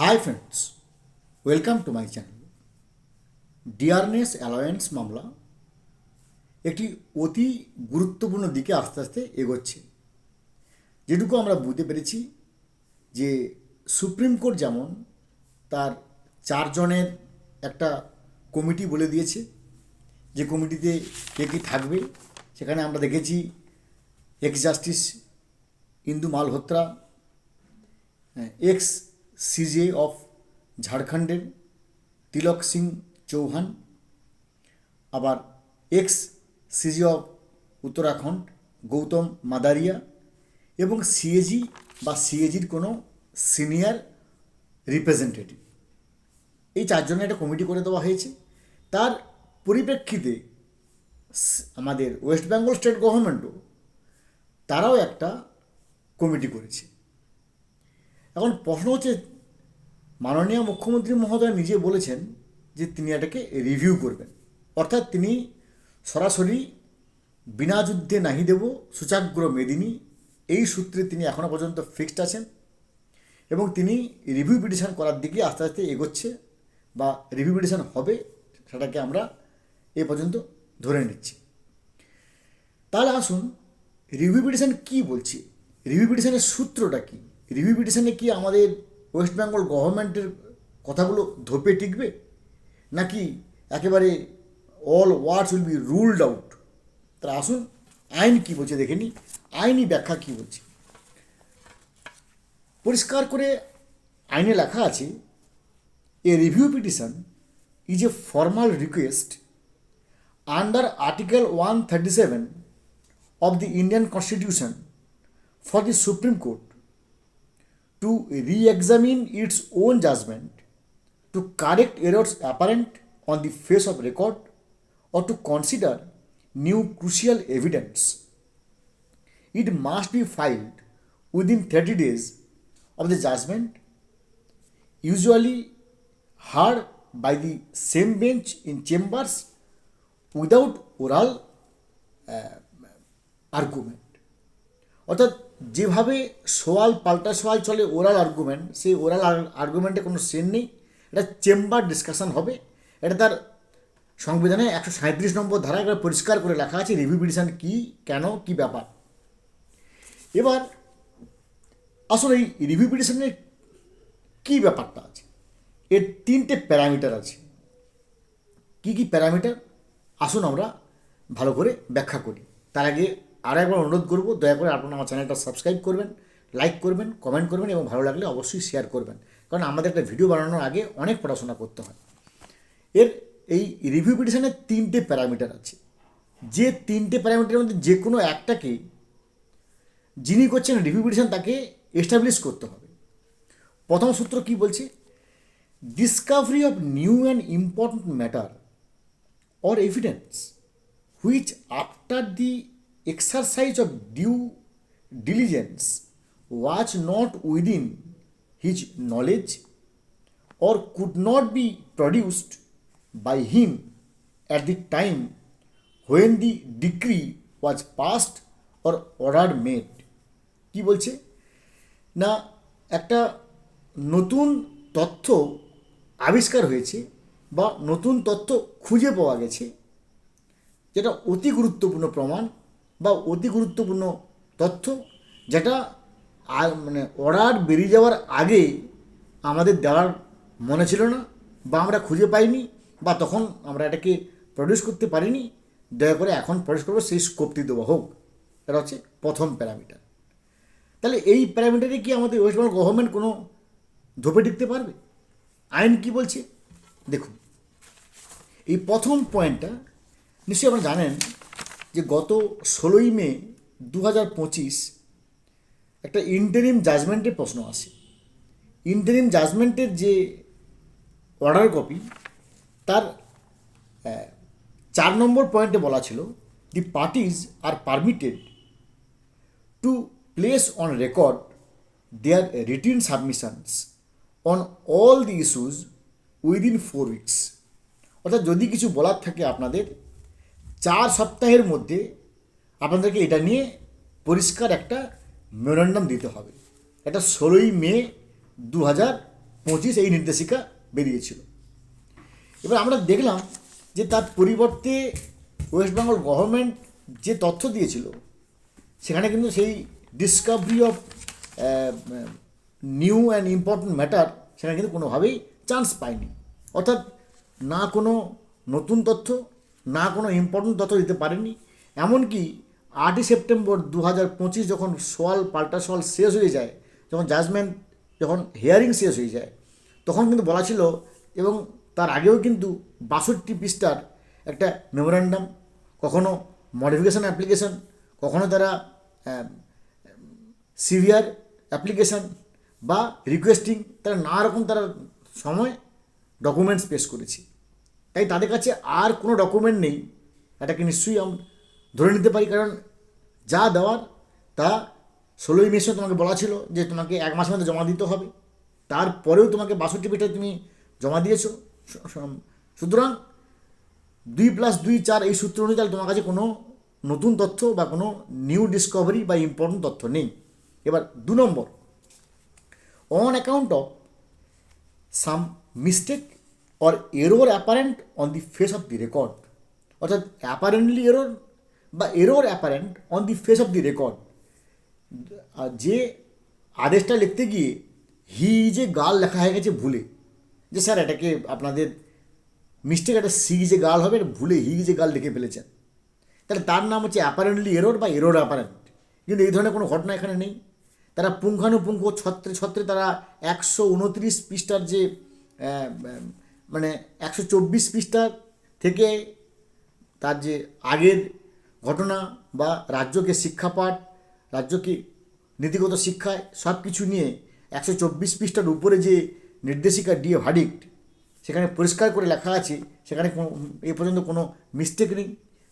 Hi friends welcome to my channel dearness alliance মামলা একটি অতি গুরুত্বপূর্ণ দিকে আস্তে আস্তে এগোচ্ছে। যেটুকু আমরা বুঝতে পেরেছি যে সুপ্রিম কোর্ট যেমন তার চারজনের একটা কমিটি বলে দিয়েছে। যে কমিটিতে কে কী থাকবে, সেখানে আমরা দেখেছি ex justice Indu Malhotra ex CJ of ঝাড়খণ্ডের তিলক সিং চৌহান আবার ex CG of Uttarakhand Gautam Madaria এবং সিএজি বা সিএজির কোনো সিনিয়র রিপ্রেজেন্টেটিভ এই চারজনের একটা কমিটি করে দেওয়া হয়েছে। তার পরিপ্রেক্ষিতে আমাদের ওয়েস্ট বেঙ্গল স্টেট গভর্নমেন্টও তারাও একটা কমিটি করেছে। এখন প্রশ্ন হচ্ছে মাননীয় মুখ্যমন্ত্রী মহোদয় নিজে বলেছেন যে তিনি এটাকে রিভিউ করবেন। অর্থাৎ তিনি সরাসরি বিনা যুদ্ধে নাহি দেব সুচাগ্র মেদিনী, এই সূত্রে তিনি এখনও পর্যন্ত ফিক্সড আছেন এবং তিনি রিভিউ পিটিশন করার দিকে আস্তে আস্তে এগোচ্ছে বা রিভিউ পিটিশন হবে সেটাকে আমরা এ পর্যন্ত ধরে নিচ্ছি। তাহলে আসুন রিভিউ পিটিশন কী বলছি? রিভিউ পিটিশনের সূত্রটা কী? রিভিউ পিটিশনে কি আমাদের ওয়েস্ট বেঙ্গল গভর্নমেন্টের কথাগুলো ধোপে টিকবে? নাকি একেবারে all words will be ruled out তারা আসুন, আইন কী বলছে দেখে নিই। আইনি ব্যাখ্যা কী বলছে? পরিষ্কার করে আইনে লেখা আছে a review petition is a formal request under Article 137 of the Indian constitution for the supreme Court to re examine its own judgment, to correct errors apparent on the face of record, or to consider new crucial evidence. It must be filed within 30 days of the judgment, usually heard by the same bench in chambers without oral argument অর্থাৎ যেভাবে সোয়াল, পাল্টা সোয়াল চলে oral argument সেই oral আর্গুমেন্টে কোনো সেন নেই। এটা চেম্বার ডিসকাশন হবে। এটা তার সংবিধানে একশো সাঁত্রিশ নম্বর ধারা একবার পরিষ্কার করে লেখা আছে রিভিউ পিটিশন কী, কেন, কী ব্যাপার। এবার আসলে এই রিভিউ পিটিশনের কী ব্যাপারটা আছে? এর তিনটে প্যারামিটার আছে। কী কী প্যারামিটার? আসুন আমরা ভালো করে ব্যাখ্যা করি। তার আগে আর একবার অনুরোধ করব, দয়া করে আপনারা আমার চ্যানেলটা সাবস্ক্রাইব করবেন, লাইক করবেন, কমেন্ট করবেন এবং ভালো লাগলে অবশ্যই শেয়ার করবেন। কারণ আমাদের একটা ভিডিও বানানোর আগে অনেক পড়াশোনা করতে হয়। এর এই রিভিউ পিটিশনের তিনটে প্যারামিটার আছে। যে তিনটে প্যারামিটারের মধ্যে যে কোনো একটাকে যিনি করছেন রিভিউ পিটিশন তাকে এস্টাবলিশ করতে হবে। প্রথম সূত্র কি বলছে? Discovery of new and important matter or evidence which after the exercise of due diligence was not within his knowledge or could not be produced by him at the time when the decree was passed or order made কী বলছে? না, একটা নতুন তথ্য আবিষ্কার হয়েছে বা নতুন তথ্য খুঁজে পাওয়া গেছে, যেটা অতি গুরুত্বপূর্ণ প্রমাণ বা অতি গুরুত্বপূর্ণ তথ্য যেটা মানে অর্ডার বেরিয়ে যাওয়ার আগে আমাদের দেওয়ার মনে ছিল না বা আমরা খুঁজে পাইনি বা তখন আমরা এটাকে প্রডিউস করতে পারিনি। দয়া করে এখন প্রডিউস করব, সেই স্কোপটি দেওয়া হোক। এটা হচ্ছে প্রথম প্যারামিটার তাহলে এই প্যারামিটারে কি আমাদের ওয়েস্ট বেঙ্গল গভর্নমেন্ট কোনো ধোপে টিকতে পারবে? আইন কি বলছে? দেখুন, এই প্রথম পয়েন্টটা নিশ্চয়ই আপনারা জানেন যে গত ষোলোই মে দু হাজার পঁচিশ একটা ইন্টারিম জাজমেন্টের প্রশ্ন আসে। ইন্টারিম জাজমেন্টের যে অর্ডার কপি তার চার নম্বর পয়েন্টে বলা ছিল the parties are permitted to place on record their written submissions on all the issues within four weeks. অর্থাৎ যদি কিছু বলার থাকে আপনাদের চার সপ্তাহের মধ্যে আপনাদেরকে এটা নিয়ে পরিষ্কার একটা মেমোরেন্ডাম দিতে হবে। এটা ষোলোই মে দু হাজার পঁচিশ এই নির্দেশিকা বেরিয়েছিল। এবার আমরা দেখলাম যে তার পরিবর্তে ওয়েস্ট বেঙ্গল গভর্নমেন্ট যে তথ্য দিয়েছিল, সেখানে কিন্তু সেই discovery of new and important matter সেখানে কিন্তু কোনোভাবেই চান্স পায়নি। অর্থাৎ না কোনো নতুন তথ্য না কোনো ইম্পর্ট্যান্ট তথ্য দিতে পারেনি। এমনকি আটই সেপ্টেম্বর দু হাজার পঁচিশ যখন সোয়াল পাল্টা সোয়াল শেষ হয়ে যায়, যখন জাজমেন্ট যখন হিয়ারিং শেষ হয়ে যায়, তখন কিন্তু বলা ছিল এবং তার আগেও কিন্তু বাষট্টি পৃষ্ঠার একটা মেমোরান্ডাম কখনো মডিফিকেশান অ্যাপ্লিকেশন কখনো তারা সিভিয়ার অ্যাপ্লিকেশন বা রিকোয়েস্টিং তারা নানা রকম তারা সময় ডকুমেন্টস পেশ করেছে। তাই তাদের কাছে আর কোনো ডকুমেন্ট নেই। এটাকে নিশ্চয়ই আমরা ধরে নিতে পারি, কারণ যা দেওয়ার তা ষোলোই মেসে তোমাকে বলা ছিল যে তোমাকে এক মাসের মধ্যে জমা দিতে হবে। তারপরেও তোমাকে বাষট্টি পেটায় তুমি জমা দিয়েছ। সুতরাং দুই প্লাস দুই চার এই সূত্র অনুযায়ী তোমার কাছে কোনো নতুন তথ্য বা কোনো নিউ ডিসকভারি বা ইম্পর্টেন্ট তথ্য নেই। এবার দু নম্বর। On account of some mistake or error apparent on the face of the record অর্থাৎ অ্যাপারেন্টলি এরোর বা error apparent on the face of the record যে আদেশটা লিখতে গিয়ে হি যে গাল লেখা হয়ে গেছে ভুলে। যে স্যার এটাকে আপনাদের মিস্টেক একটা সি যে গাল হবে ভুলে হি যে গাল লিখে ফেলেছেন। তাহলে তার নাম হচ্ছে অ্যাপারেন্টলি এরোর বা এরোর অ্যাপারেন্ট কিন্তু এই ধরনের কোনো ঘটনা এখানে নেই। তারা পুঙ্খানুপুঙ্খ, ছত্রে ছত্রে তারা একশো উনত্রিশ পৃষ্ঠার যে মানে একশো চব্বিশ পৃষ্ঠার থেকে তার যে আগের ঘটনা বা রাজ্যকে শিক্ষাপাঠ, রাজ্যকে নীতিগত শিক্ষায় সব কিছু নিয়ে একশো চব্বিশ পৃষ্ঠার উপরে যে নির্দেশিকা ডিএ ভার্ডিক্ট সেখানে পরিষ্কার করে লেখা আছে, সেখানে কোনো, এ পর্যন্ত কোনো মিস্টেক নেই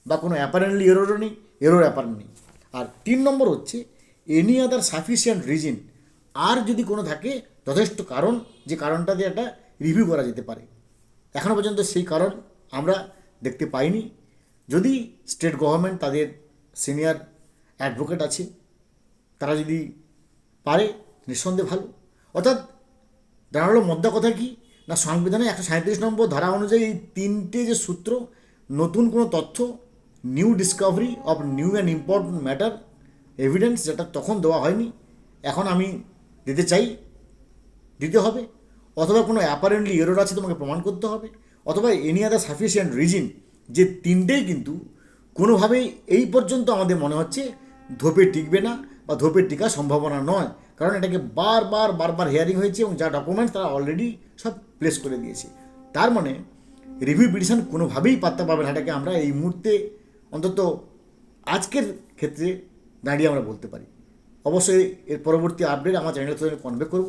বা কোনো অ্যাপারেন্টলি এরোরও নেই এরোর অ্যাপারেন্ট নেই। আর তিন নম্বর হচ্ছে এনি আদার সাফিসিয়েন্ট রিজন আর যদি কোনো থাকে, যথেষ্ট কারণ, যে কারণটা দিয়ে একটা রিভিউ করা যেতে পারে। এখনও পর্যন্ত সেই কারণ আমরা দেখতে পাইনি। যদি স্টেট গভর্নমেন্ট তাদের সিনিয়র অ্যাডভোকেট আছে, তারা যদি পারে, নিঃসন্দেহে ভালো। অর্থাৎ দাঁড়াল মধ্যা কথা কি? না, সংবিধানে একশো সাঁত্রিশ নম্বর ধারা অনুযায়ী এই তিনটে যে সূত্র, নতুন কোনো তথ্য new discovery of new and important matter evidence যেটা তখন দেওয়া হয়নি, এখন আমি দিতে চাই, দিতে হবে। অথবা কোনো অ্যাপারেন্টলি এরর আছে তোমাকে প্রমাণ করতে হবে, অথবা এনি আদার সাফিসিয়েন্ট রিজিন যে তিনটেই কিন্তু কোনোভাবেই এই পর্যন্ত আমাদের মনে হচ্ছে ধোপে টিকবে না বা ধোপে টিকার সম্ভাবনা নয়। কারণ এটাকে বারবার বারবার হিয়ারিং হয়েছে এবং যা ডকুমেন্ট তারা অলরেডি সব প্লেস করে দিয়েছে। তার মানে রিভিউ পিটিশন কোনোভাবেই পাত্তা পাবে না এটাকে আমরা এই মুহূর্তে অন্তত আজকের ক্ষেত্রে দাঁড়িয়ে আমরা বলতে পারি। অবশ্যই এর পরবর্তী আপডেট আমার চ্যানেলে কনভে করব।